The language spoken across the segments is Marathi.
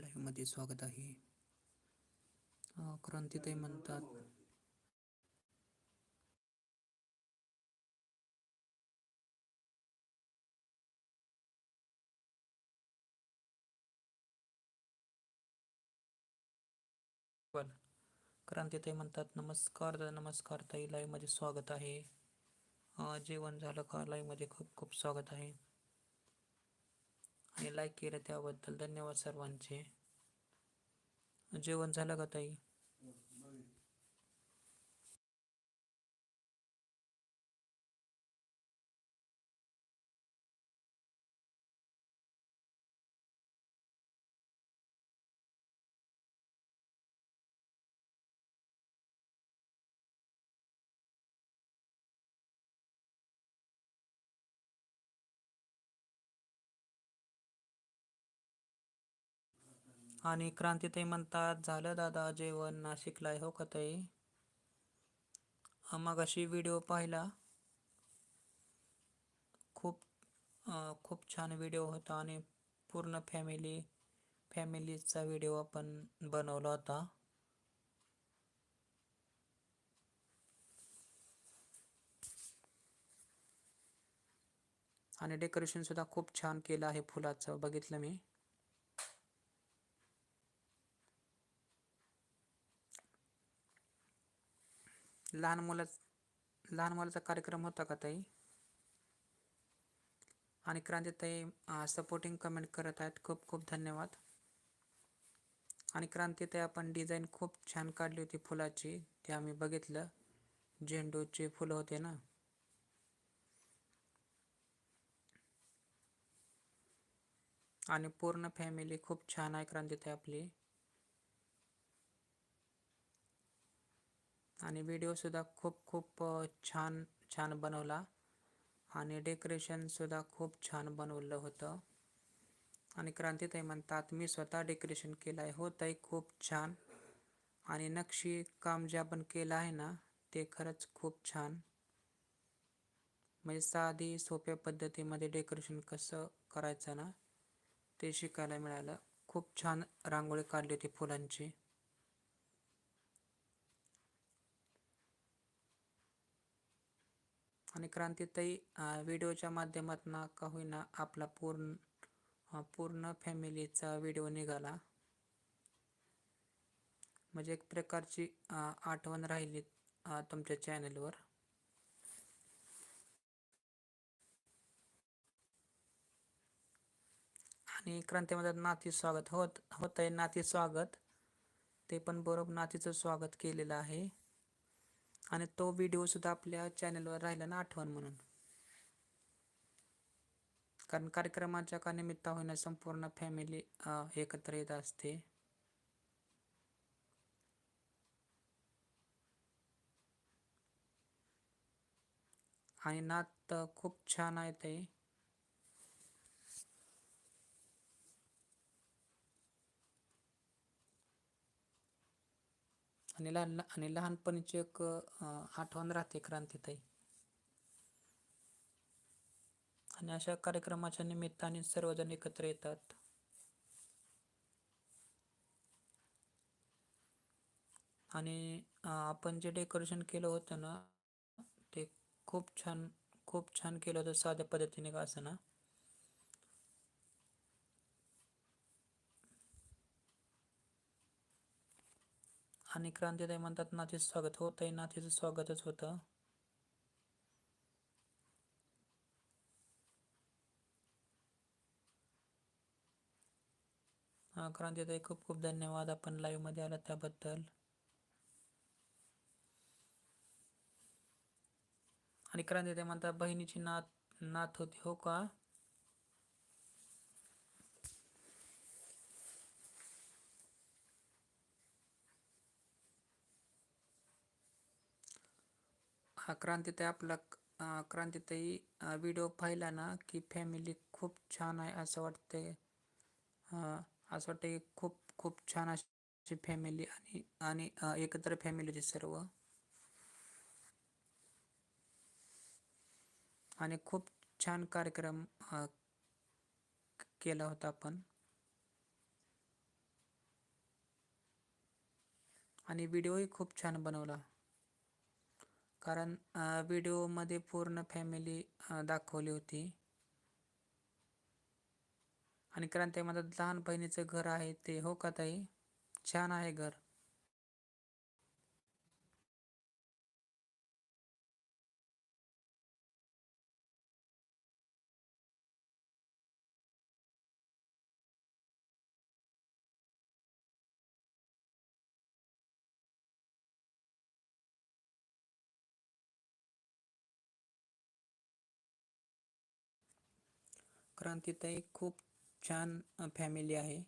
लाईव्हमध्ये स्वागत आहे. क्रांतीताई म्हणतात क्रांतीताई म्हणतात नमस्कार दादा नमस्कार ताई लाईव्हमध्ये स्वागत आहे. जेवण झालं का? लाईव्हमध्ये खूप खूप स्वागत आहे. आणि लाईक केलं त्याबद्दल धन्यवाद सर्वांचे. जेवण झालं का ताई? आणि क्रांतीताई म्हणतात झालं दादा जेवण नाशिकला आहे हो का ताई? मग अशी व्हिडिओ पाहिला. खूप खूप छान व्हिडिओ होता आणि पूर्ण फॅमिली फॅमिलीचा व्हिडिओ आपण बनवला होता. आणि डेकोरेशनसुद्धा खूप छान केलं आहे फुलाचं बघितलं मी. लहान मुला लहान मुलाचा कार्यक्रम होता का ताई? आणि क्रांतीताई सपोर्टिंग कमेंट करत आहेत. खूप खूप धन्यवाद. आणि क्रांतीताई आपण डिझाईन खूप छान काढली होती फुलाची. ते आम्ही बघितलं. झेंडूचे फुलं होते ना. आणि पूर्ण फॅमिली खूप छान आहे क्रांतीताई आपली. आणि व्हिडिओसुद्धा खूप खूप छान छान बनवला. आणि डेकोरेशनसुद्धा खूप छान बनवलं होतं. आणि क्रांतीताई म्हणतात मी स्वतः डेकोरेशन केलं आहे हो ताई खूप छान. आणि नक्षी काम जे आपण केलं आहे ना ते खरंच खूप छान. म्हणजे साधी सोप्या पद्धतीमध्ये डेकोरेशन कसं करायचं ना ते शिकायला मिळालं. खूप छान रांगोळी काढली होती फुलांची. आणि क्रांतीताई व्हिडिओच्या माध्यमातून का होईना आपला पूर्ण पूर्ण फॅमिलीचा व्हिडिओ निघाला. म्हणजे एक प्रकारची आठवण राहिली तुमच्या चॅनलवर. आणि क्रांतीमध्ये नाती स्वागत होत होत आहे नाती स्वागत. ते पण बरोबर नातीचं स्वागत केलेलं आहे. आणि तो व्हिडिओसुद्धा आपल्या चॅनलवर राहिला ना आठवण म्हणून. कारण कार्यक्रमाच्या का निमित्त होईना संपूर्ण फॅमिली एकत्र येत असते. आणि नात खूप छान आहे ते. आणि लहान आणि लहानपणीची एक आठवण राहते क्रांतीताई आणि अशा कार्यक्रमाच्या निमित्ताने सर्वजण एकत्र येतात. आणि आपण जे डेकोरेशन केलं होतं ना ते खूप छान खूप छान केलं होतं साध्या पद्धतीने का असं ना? आणि क्रांतीताई म्हणतात नातीचं स्वागत होतंय नातीचं स्वागतच होतं. हा क्रांतीताई खूप खूप धन्यवाद. आपण लाईव्हमध्ये आला त्याबद्दल. आणि क्रांतीताई म्हणतात बहिणीची नात नात होती हो का? हा क्रांतीताई आपला अं, क्रांतीताई व्हिडिओ पाहिला ना की फॅमिली खूप छान आहे असं वाटते असं वाटतं की खूप खूप छान अशी फॅमिली आणि आणि एकत्र फॅमिलीचे सर्व. आणि खूप छान कार्यक्रम केला होता आपण. आणि व्हिडिओही खूप छान बनवला. कारण व्हिडिओमध्ये पूर्ण फॅमिली दाखवली होती. आणि क्रांतीमध्ये लहान बहिणीचं घर आहे ते. हो का ताई? छान आहे घर. क्रांतीताई खूप छान फॅमिली आहे.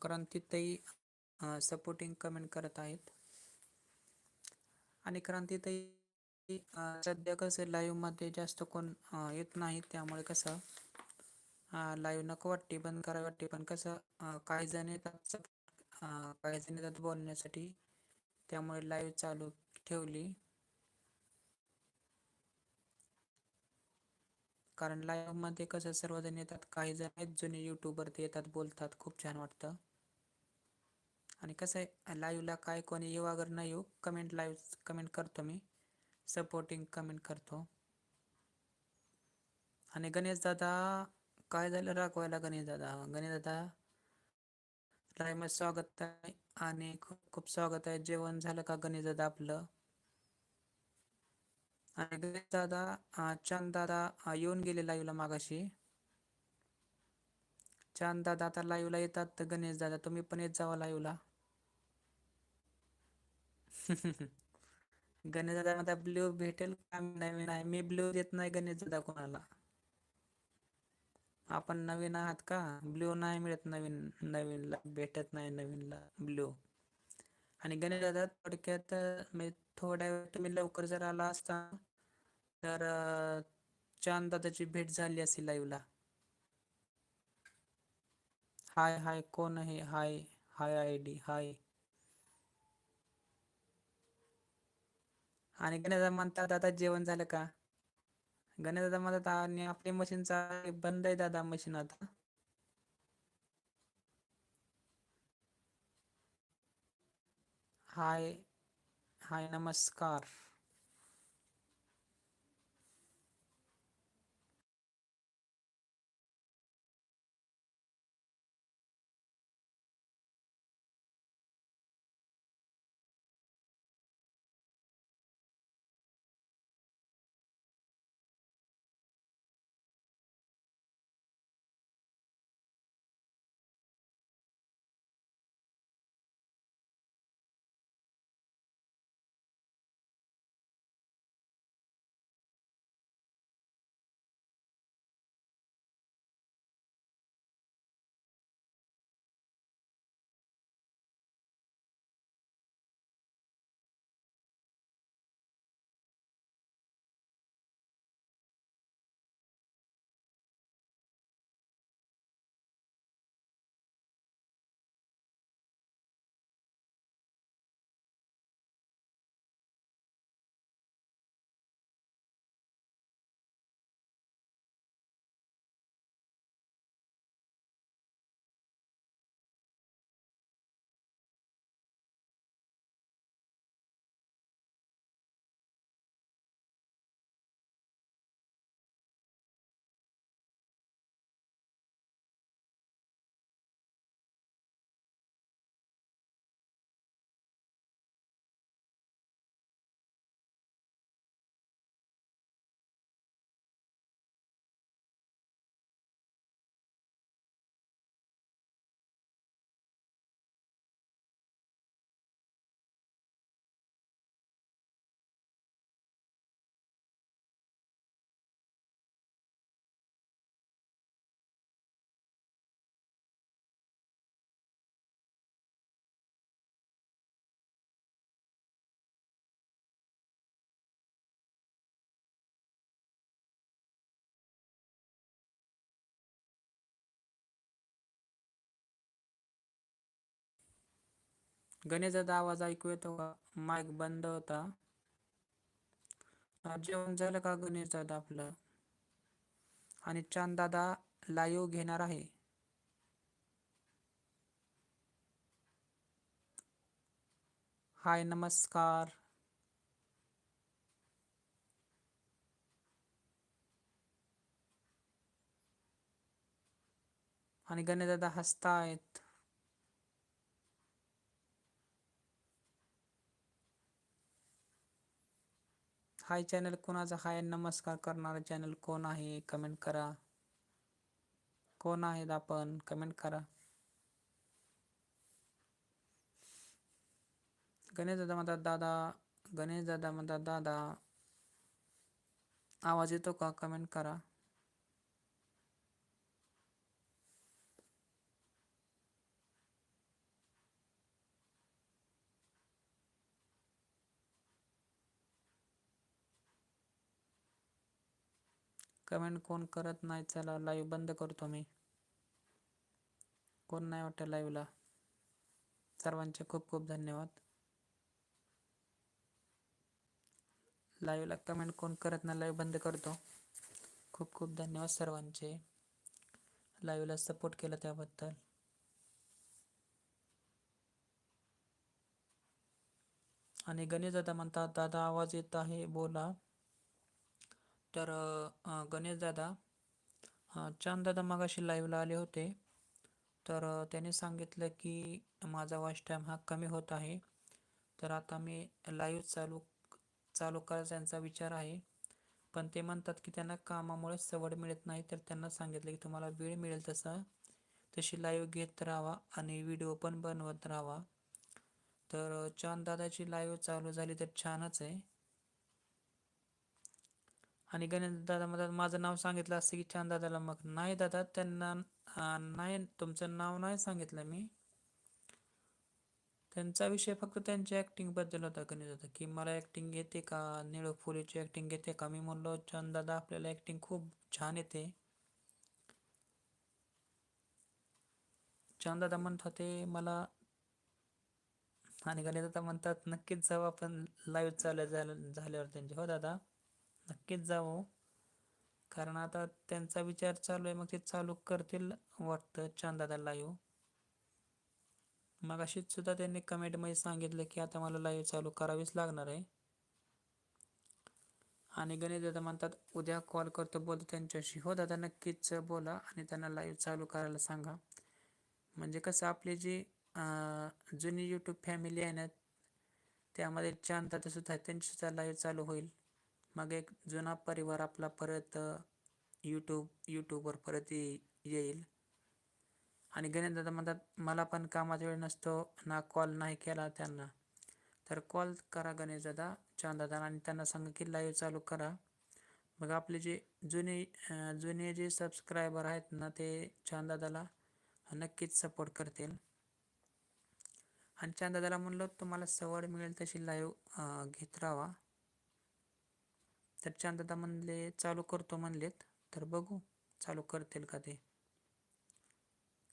क्रांतीताई सपोर्टिंग कमेंट करत आहेत. आणि क्रांतीताई सध्या कसं लाईव्हमध्ये जास्त कोण येत नाही. त्यामुळे कसं लाईव्ह नको वाटते बंद करावी वाटते. पण कसं काही जण येतात काही जण येतात बोलण्यासाठी. त्यामुळे लाईव्ह चालू ठेवली. कारण मध्ये कसं सर्वजण येतात काही जण आहेत जुने युट्यूबर ते येतात बोलतात. खूप छान वाटतं. आणि कसं आहे लाईव्हला काय कोणी येऊ अगर नाही येऊ कमेंट लाईव्ह कमेंट करतो मी. सपोर्टिंग कमेंट करतो. आणि गणेश दादा काय झालं? राखवायला गणेश दादा. गणेश दादा लाईव्ह स्वागत आहे. आणि खूप खूप स्वागत आहे. जेवण झालं का गणेश दादा आपलं? आणि गणेश दादा चांद दादा येऊन गेले लाईव्हला मागाशी. चांद दादा आता लाईव्हला येतात तर गणेश दादा तुम्ही पण येत जावा लाईव्हला गणेश दादा मध्ये ब्ल्यू भेटेल का? नवीन आहे मी ब्ल्यू देत नाही गणेश दादा कोणाला. आपण नवीन आहात का? ब्ल्यू नाही मिळत नवीन नवीनला भेटत नाही नवीनला ब्ल्यू आणि गणेश दादा थोडक्यात म्हणजे थोड्या वेळ तुम्ही लवकर जर आला असता तर चांद दादाची भेट झाली असेल लाईव्हला. हाय हाय कोण आहे? Hi hi I D hi. आणि गणेश म्हणतात दादा जेवण झालं का? गणेश दादा म्हणतात आणि आपली मशीनचा बंद आहे दादा मशीन आता. हाय. हाय नमस्कार. गणेशाचा आवाज ऐकू येतो का? माईक बंद होता. जेवण झालं का गणेश दादा आपलं? आणि चांद दादा लाईव्ह घेणार आहे. हाय नमस्कार. आणि गणेश दादा हसतायत हाय चॅनल कोणाचा? हाय नमस्कार करणारा चॅनल कोण आहे? कमेंट करा. कोण आहेत आपण? कमेंट करा. गणेश दादा म्हणतात दादा गणेश दादा म्हणतात दादा. आवाज येतो का? कमेंट करा. कमेंट कोण करत नाही चला लाईव्ह बंद करतो मी. कोण नाही वाटतं लाईव्हला सर्वांचे खूप खूप धन्यवाद. लाईव्हला कमेंट कोण करत नाही लाईव्ह बंद करतो. खूप खूप धन्यवाद सर्वांचे. लाईव्हला सपोर्ट केला त्याबद्दल. आणि गणेश दादा म्हणतात दादा आवाज येत आहे बोला. तर गणेश दादा चांद दादा मगाशी लाईव्हला आले होते. तर त्याने सांगितलं की माझा वॉच टाईम हा कमी होत आहे. तर आता मी लाईव्ह चालू चालू करायचा त्यांचा विचार आहे. पण ते म्हणतात की त्यांना कामामुळे सवड मिळत नाही. तर त्यांना सांगितलं की तुम्हाला वेळ मिळेल तसा. तशी लाईव्ह घेत राहावा आणि व्हिडिओ पण बनवत राहावा तर चांद दादाची लाईव्ह चालू झाली तर छानच आहे. आणि गणेश दादा म्हणतात माझं नाव सांगितलं असतं की छान दादाला मग. नाही दादा त्यांना नाही तुमचं नाव नाही सांगितलं मी. त्यांचा विषय फक्त त्यांच्या बद्दल होता गणेश दादा की मला ॲक्टिंग येते का? निळ फुलेची ॲक्टिंग येते का? मी म्हणलो छान दादा आपल्याला ॲक्टिंग खूप छान येते. छान दादा म्हणत होते मला आणि गणेश दादा म्हणतात नक्कीच जाऊ आपण लाईव्ह चालू झाल्यावर त्यांचे. हो दादा. नक्कीच जावं. कारण आता त्यांचा विचार चालू आहे मग ते चालू करतील वाटतं चांदादा लाईव्ह मग अशीच सुद्धा त्यांनी कमेंटमध्ये सांगितलं की आता मला लाईव्ह चालू करावीच लागणार आहे. आणि गणेश दादा म्हणतात उद्या कॉल करतो बोलतो त्यांच्याशी. हो दादा नक्कीच बोला आणि त्यांना लाईव्ह चालू करायला सांगा. म्हणजे कसं आपली जी जुनी यूट्यूब फॅमिली आहे ना त्यामध्ये चांद दादा सुद्धा त्यांची सुद्धा लाईव्ह चालू होईल. मग एक जुना परिवार आपला परत यूट्यूब यूट्यूबवर परत येईल. आणि गणेशदादा म्हणतात मला पण कामाचा वेळ नसतो ना कॉल नाही केला त्यांना. तर कॉल करा गणेशदादा चांदादा आणि त्यांना सांगा की लाईव्ह चालू करा. मग आपले जे जुने जुने जे सबस्क्रायबर आहेत ना ते दादाला नक्कीच सपोर्ट करतील. आणि चांदादाला म्हणलं तुम्हाला सवड मिळेल तशी लाईव्ह घेत राहा. तर चांददा म्हणले चालू करतो म्हणलेत. तर बघू चालू करतील का ते?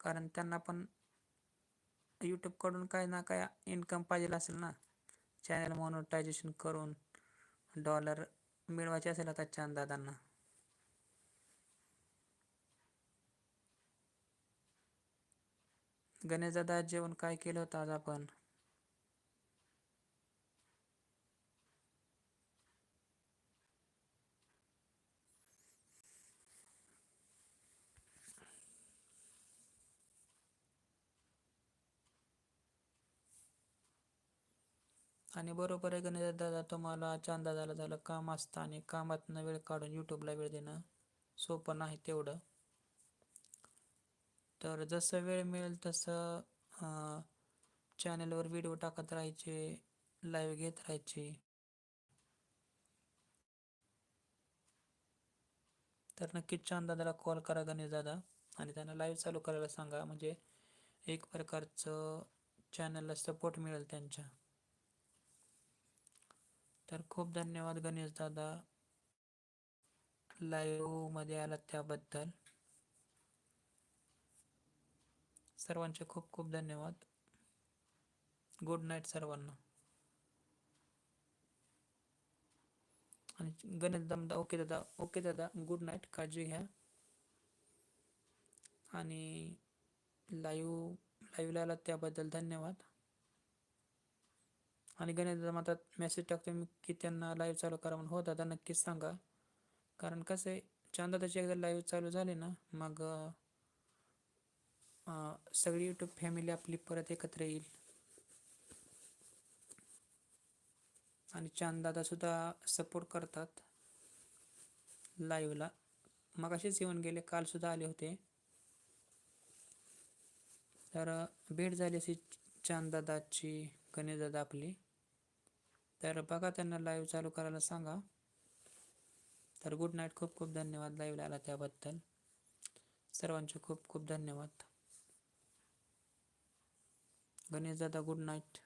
कारण त्यांना पण यूट्यूबकडून काय ना काय इन्कम पाहिजे असेल ना. चॅनल मॉनिटायझेशन करून डॉलर मिळवायचे असेल आता चांददादांना गणेशदादा जेवण काय केलं होतं आज आपण? आणि बरोबर आहे गणेश दादा तुम्हाला चांदा झाला झालं काम असतं आणि कामातनं वेळ काढून यूट्यूबला वेळ देणं सोपं नाही तेवढं. तर जसं वेळ मिळेल तसं चॅनलवर व्हिडिओ टाकत राहायचे लाईव्ह घेत राहायचे. तर नक्कीच दादाला कॉल करा गणेश दादा आणि त्यांना लाईव्ह चालू करायला सांगा. म्हणजे एक प्रकारचं चॅनलला सपोर्ट मिळेल त्यांच्या. तर खूप धन्यवाद गणेश दादा लाईव्हमध्ये आलात त्याबद्दल. सर्वांचे खूप खूप धन्यवाद. गुड नाईट सर्वांना. आणि गणेश दादा ओके दादा ओके दादा गुड नाईट काळजी घ्या. आणि लाईव्ह लाईव्हला आलात त्याबद्दल धन्यवाद. आणि गणेश दादा मला मेसेज टाकतो मी की त्यांना लाईव्ह चालू करा म्हणून. हो दादा नक्कीच सांगा. कारण कसं आहे चांदादाची एकदा लाईव्ह चालू झाली ना मग सगळी यूट्यूब फॅमिली आपली परत एकत्र येईल. आणि चांदादा सुद्धा सपोर्ट करतात लाईव्हला मग असेच येऊन गेले कालसुद्धा आले होते. तर भेट झाली अशी चांददादाची गणेशदादा आपली. तर बघा त्यांना लाईव्ह चालू करायला सांगा. तर गुड नाईट खूप खूप धन्यवाद लाईव्हला आला त्याबद्दल. सर्वांचे खूप खूप धन्यवाद. गणेश दादा गुड नाईट